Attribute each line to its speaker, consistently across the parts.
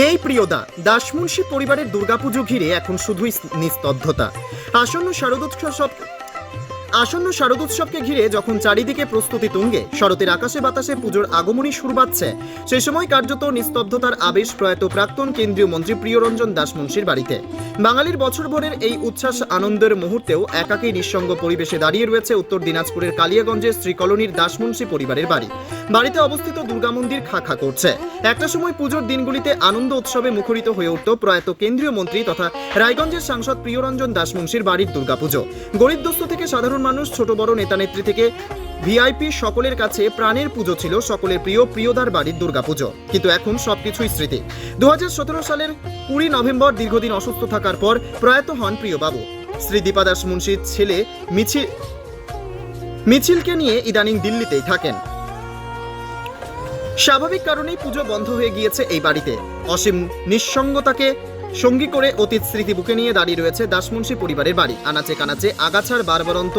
Speaker 1: নেই প্রিয়দা। দাসমুন্সি পরিবারের দুর্গাপুজো ঘিরে এখন শুধুই নিস্তব্ধতা। আসন্ন শারদোৎসব আসন্ন শারদোৎসবকে ঘিরে যখন চারিদিকে প্রস্তুতি তুঙ্গে, শরতের আকাশে বাতাসে পুজোর আগমনী সুর বাজছে। সে সময় কার্যত নিস্তব্ধতার আবেশ প্রয়াত প্রাক্তন কেন্দ্রীয় মন্ত্রী প্রিয়রঞ্জন দাসমুন্সির বাড়িতে। বাঙালির বছরভরের এই উচ্ছ্বাস আনন্দের মুহূর্তেও একাকী নিঃসঙ্গ পরিবেশে দাঁড়িয়ে রয়েছে উত্তর দিনাজপুরের কালিয়াগঞ্জের শ্রীকলোনির দাসমুন্সি পরিবারের বাড়ি। বাড়িতে অবস্থিত দুর্গা মন্দির খা খা করছে। একটা সময় পুজোর দিনগুলিতে আনন্দ উৎসবে মুখরিত হয়ে উঠত প্রয়াত কেন্দ্রীয় মন্ত্রী তথা রায়গঞ্জের সাংসদ প্রিয়রঞ্জন দাসমুন্সির বাড়ির দুর্গাপুজো। গরিব দোস্ত থেকে সাধারণ মানুষ, ছোট বড় নেতা নেত্রী থেকে ভিআইপি সকলের কাছে প্রাণের পুজো ছিল সকলের প্রিয় প্রিয়দার বাড়ির দুর্গাপুজো। কিন্তু এখন সবকিছুই স্মৃতি। দু হাজার সতেরো সালের কুড়ি নভেম্বর দীর্ঘদিন অসুস্থ থাকার পর প্রয়াত হন প্রিয়বাবু। শ্রী দীপা দাস মুন্সির ছেলে মিছিল, মিছিলকে নিয়ে ইদানিং দিল্লিতেই থাকেন। স্বাভাবিক কারণেই পুজো বন্ধ হয়ে গিয়েছে এই বাড়িতে। অসীম নিঃসঙ্গতাকে সঙ্গী করে অতীত স্মৃতি বুকে নিয়ে দাঁড়িয়ে রয়েছে দাসমুন্সি পরিবারের বাড়ি। আনাচে কানাচে আগাছার বারবারন্ত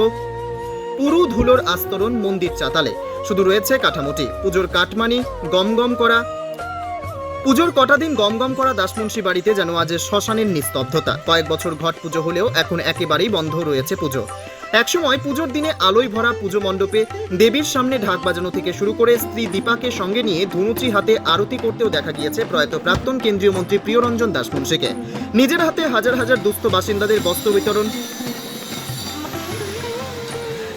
Speaker 1: পুরু ধুলোর আস্তরণ মন্দির চাতালে। শুধু রয়েছে কাঠামোটি। পুজোর কাটমানি গম গম করা, পুজোর কটা দিন গম গম করা দাসমুন্সি বাড়িতে যেন আজ শ্মশানের নিস্তব্ধতা। কয়েক বছর ঘট পুজো হলেও এখন একেবারেই বন্ধ রয়েছে পুজো। একসময় পুজোর দিনে আলোয় ভরা পুজো মণ্ডপে দেবীর সামনে ঢাক বাজানো থেকে শুরু করে স্ত্রী দীপাকে সঙ্গে নিয়ে ধুনুচি হাতে আরতি করতেও দেখা গিয়েছে প্রয়াত প্রাক্তন কেন্দ্রীয় মন্ত্রী প্রিয়রঞ্জন দাসমুন্সিকে নিজের হাতে হাজার হাজার দুস্থ বাসিন্দাদের বস্ত্র বিতরণ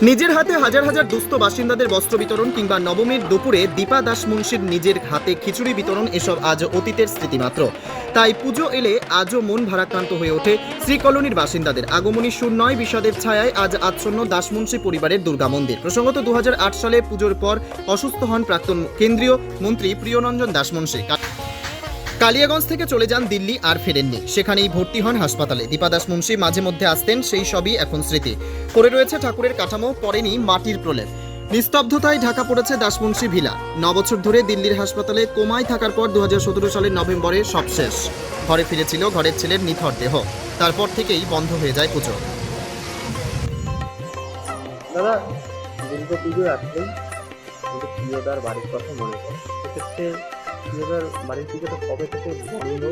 Speaker 1: নিজের হাতে হাজার হাজার দুস্থ বাসিন্দাদের বস্ত্র বিতরণ কিংবা নবমীর দুপুরে দীপা দাস মুন্সির নিজের হাতে খিচুড়ি বিতরণ এসব আজ অতীতের স্মৃতিমাত্র। তাই পুজো এলে আজও মন ভারাক্রান্ত হয়ে ওঠে শ্রীকলোনির বাসিন্দাদের। আগমনী সুর নয় বিষাদের ছায়ায় আজ আচ্ছন্ন দাসমুন্সি পরিবারের দুর্গা মন্দির। প্রসঙ্গত দু হাজার আট সালে পুজোর পর অসুস্থ হন প্রাক্তন কেন্দ্রীয় মন্ত্রী প্রিয়রঞ্জন দাসমুন্সি কালিয়াগঞ্জ থেকে চলে যান দিল্লি আর ফেরেননি। সেখানেই ভর্তি হন হাসপাতালে। দীপা দাস মুন্সি মাঝে মধ্যে আসতেন, সেই সবই এখন স্মৃতি। পড়ে রয়েছে ঠাকুরের কাঠামো, পড়েনি মাটির প্রলেপ। নিস্তব্ধতায় ঢাকা পড়েছে দাসমুন্সি ভিলা। ন বছর ধরে দিল্লির হাসপাতালে কোমায় থাকার পর দু হাজার সতেরো সালের নভেম্বরে সব শেষ। ঘরে ফিরেছিল ঘরের ছেলের নিথর দেহ। তারপর থেকেই বন্ধ হয়ে যায় পুজো।
Speaker 2: দাদা, দুর্গা পুজো আসলেই কিন্তু বাড়ির কথা মনে পড়ে। সেক্ষেত্রে প্রিয়দার বাড়ির পুজোটা কবে থেকে বন্ধ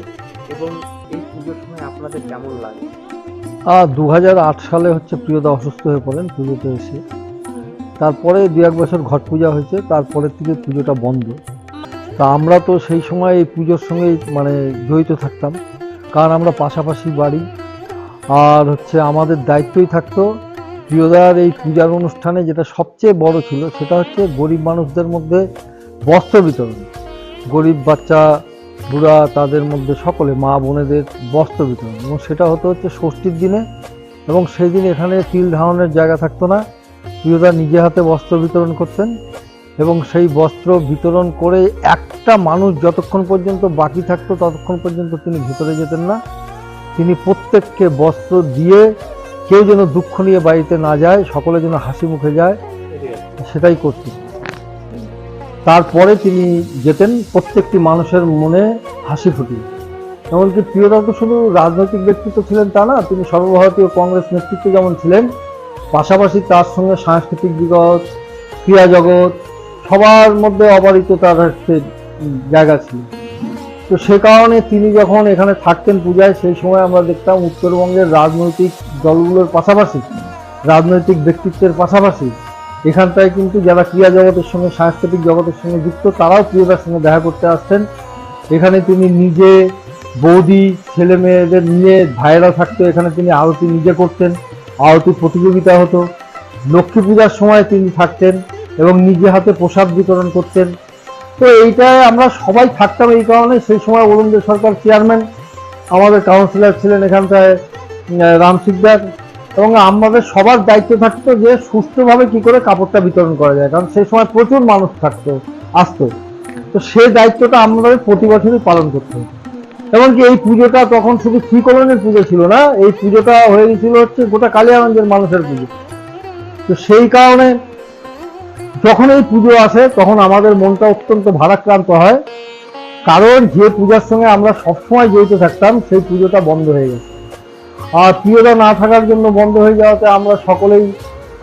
Speaker 2: এবং এই পুজোর সময় আপনাদের কেমন লাগে?
Speaker 3: দু সালে হচ্ছে প্রিয়দা অসুস্থ হয়ে পড়েন পুজোতে এসে। তারপরে দু এক বছর ঘট পূজা হয়েছে, তারপরের থেকে পুজোটা বন্ধ। তা আমরা তো সেই সময় এই পুজোর সঙ্গেই মানে জড়িত থাকতাম, কারণ আমরা পাশাপাশি বাড়ি। আর হচ্ছে আমাদের দায়িত্বই থাকতো প্রিয়দার এই পূজার অনুষ্ঠানে যেটা সবচেয়ে বড় ছিল, সেটা হচ্ছে গরিব মানুষদের মধ্যে বস্ত্র বিতরণ। গরিব বাচ্চা, বুড়া, তাদের মধ্যে সকলে মা বোনেদের বস্ত্র বিতরণ। এবং সেটা হতো হচ্ছে ষষ্ঠীর দিনে এবং সেই দিন এখানে তিল ধারণের জায়গা থাকতো না। প্রিয়দা নিজে হাতে বস্ত্র বিতরণ করতেন এবং সেই বস্ত্র বিতরণ করে একটা মানুষ যতক্ষণ পর্যন্ত বাকি থাকতো ততক্ষণ পর্যন্ত তিনি ভিতরে যেতেন না। তিনি প্রত্যেককে বস্ত্র দিয়ে কেউ যেন দুঃখ নিয়ে বাড়িতে না যায়, সকলে যেন হাসি মুখে যায়, সেটাই করতেন। তারপরে তিনি যেতেন প্রত্যেকটি মানুষের মনে হাসি ফুটিয়ে। এমনকি প্রিয়দা তো শুধু রাজনৈতিক ব্যক্তিত্ব ছিলেন তা না, তিনি সর্বভারতীয় কংগ্রেস নেতৃত্ব যেমন ছিলেন, পাশাপাশি তার সঙ্গে সাংস্কৃতিক জগৎ ক্রীড়া জগৎ, সবার মধ্যে অবারিত তার হচ্ছে জায়গা ছিল। তো সে কারণে তিনি যখন এখানে থাকতেন পূজায়, সেই সময় আমরা দেখতাম উত্তরবঙ্গের রাজনৈতিক দলগুলোর পাশাপাশি, রাজনৈতিক ব্যক্তিত্বের পাশাপাশি এখানটায় কিন্তু যারা ক্রীড়া জগতের সঙ্গে সাংস্কৃতিক জগতের সঙ্গে যুক্ত তারাও প্রিয়তার সঙ্গে দেখা করতে আসতেন এখানে তিনি নিজে বৌদি ছেলে মেয়েদের নিয়ে ভাইয়েরা থাকতো। এখানে তিনি আরতি নিজে করতেন আরতি প্রতিযোগিতা হতো। লক্ষ্মী পূজার সময় তিনি থাকতেন এবং নিজে হাতে প্রসাদ বিতরণ করতেন। তো এইটায় আমরা সবাই থাকতাম এই কারণে। সেই সময় অরুণ দে সরকার চেয়ারম্যান আমাদের কাউন্সিলর ছিলেন এখানটায় উম, রাম সিকদার। এবং আমাদের সবার দায়িত্ব থাকতো যে সুস্থভাবে কি করে কাপড়টা বিতরণ করা যায়, কারণ সেই সময় প্রচুর মানুষ থাকতো, আসতো। তো সেই দায়িত্বটা আমাদের প্রতি বছরই পালন করতে হতো। এমনকি এই পুজোটা তখন শুধু শ্রীকলনের পুজো ছিল না, এই পুজোটা হয়ে গেছিল হচ্ছে গোটা কালিয়াগঞ্জের মানুষের পুজো। তো সেই কারণে যখন এই পুজো আসে, তখন আমাদের মনটা অত্যন্ত ভারাক্রান্ত হয়। কারণ যে পূজার সঙ্গে আমরা সবসময় জড়িত থাকতাম, সেই পুজোটা বন্ধ হয়ে গেছে। আর প্রিয়তা না থাকার জন্য বন্ধ হয়ে যাওয়াতে আমরা সকলেই,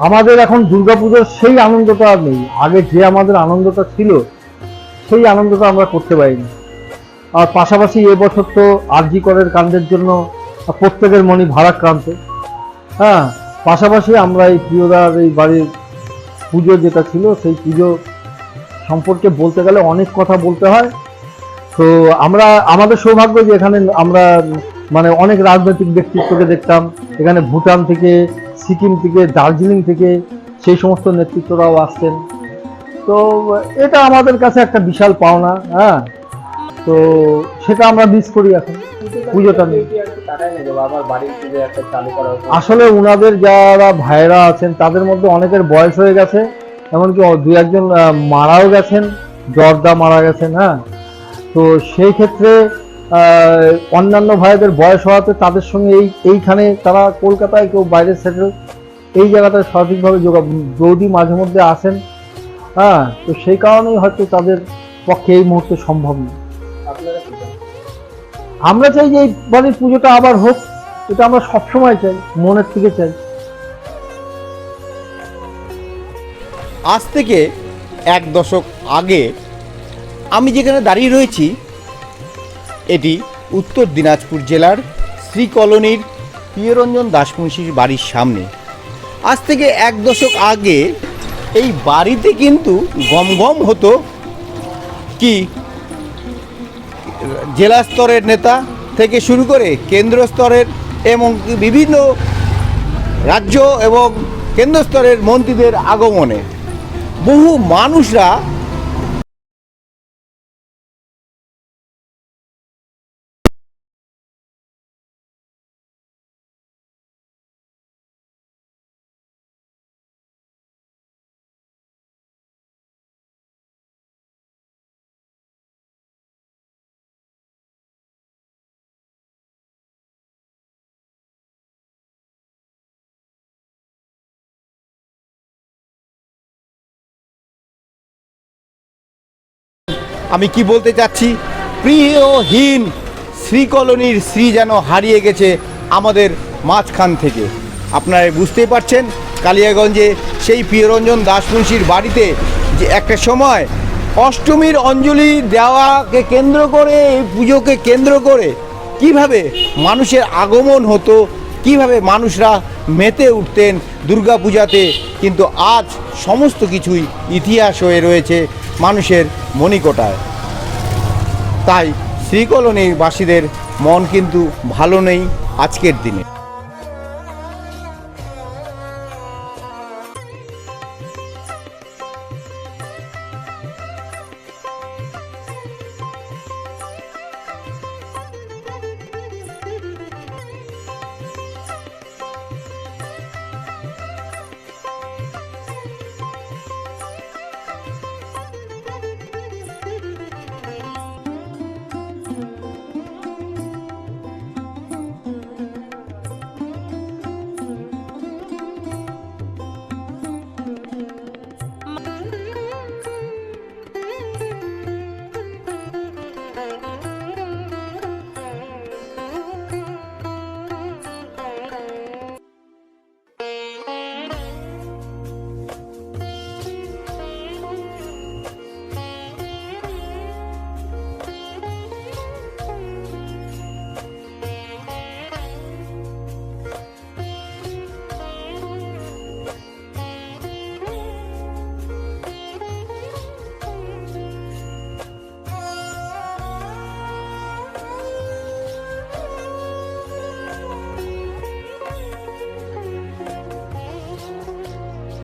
Speaker 3: আমাদের এখন দুর্গাপুজোর সেই আনন্দটা আর নেই। আগে যে আমাদের আনন্দটা ছিল, সেই আনন্দটা আমরা করতে পারিনি। আর পাশাপাশি এবছর তো আরজি করের কাণ্ডের জন্য প্রত্যেকের মনই ভারাক্রান্ত। হ্যাঁ পাশাপাশি আমরা এই প্রিয়দার এই বাড়ির পুজো যেটা ছিল, সেই পুজো সম্পর্কে বলতে গেলে অনেক কথা বলতে হয়। তো আমরা, আমাদের সৌভাগ্য যে এখানে আমরা মানে অনেক রাজনৈতিক ব্যক্তিত্বকে দেখতাম। এখানে ভুটান থেকে, সিকিম থেকে, দার্জিলিং থেকে সেই সমস্ত নেতৃত্বরাও আসছেন। তো, এটা আমাদের কাছে একটা বিশাল পাওনা হ্যাঁ? তো, সেটা আমরা মিস করি এখন, পুজোটা
Speaker 2: হয়েছে
Speaker 3: আসলে ওনাদের যারা ভাইরা আছেন, তাদের মধ্যে অনেকের বয়স হয়ে গেছে, এমনকি দু একজন মারাও গেছেন, জর্দা মারা গেছেন হ্যাঁ? তো সেই ক্ষেত্রে অন্যান্য ভাইদের বয়স হওয়াতে তাদের সঙ্গে এই এইখানে তারা কলকাতায় কেউ বাইরে সেটেল এই জায়গাটায় সঠিকভাবে যোগা বৌদি মাঝে মধ্যে আসেন। হ্যাঁ তো সেই কারণেই হয়তো তাদের পক্ষে এই মুহূর্তে সম্ভব নয়? আমরা চাই যে এই বাড়ির পুজোটা আবার হোক এটা আমরা সবসময় চাই মনের থেকে চাই।
Speaker 4: আজ থেকে এক দশক আগে আমি যেখানে দাঁড়িয়ে রয়েছি এটি উত্তর দিনাজপুর জেলার শ্রী কলোনির প্রিয়রঞ্জন দাসমুন্সির বাড়ির সামনে। আজ থেকে এক দশক আগে এই বাড়িতে কিন্তু গম গম হতো কি জেলা স্তরের নেতা থেকে শুরু করে কেন্দ্র স্তরের এবং বিভিন্ন রাজ্য এবং কেন্দ্র স্তরের মন্ত্রীদের আগমনে বহু মানুষরা আমি কি বলতে চাচ্ছি? প্রিয়হীন শ্রী কলোনির শ্রী যেন হারিয়ে গেছে আমাদের মাঝখান থেকে। আপনারা বুঝতেই পারছেন, কালিয়াগঞ্জে সেই প্রিয়রঞ্জন দাসমুন্সির বাড়িতে যে একটা সময় অষ্টমীর অঞ্জলি দেওয়াকে কেন্দ্র করে এই পুজোকে কেন্দ্র করে কীভাবে মানুষের আগমন হতো, কীভাবে মানুষরা মেতে উঠতেন দুর্গা পূজাতে কিন্তু আজ সমস্ত কিছুই ইতিহাস হয়ে রয়েছে মানুষের মণিকোটায়। তাই শ্রীকলোনির বাসীদের মন কিন্তু ভালো নেই আজকের দিনে।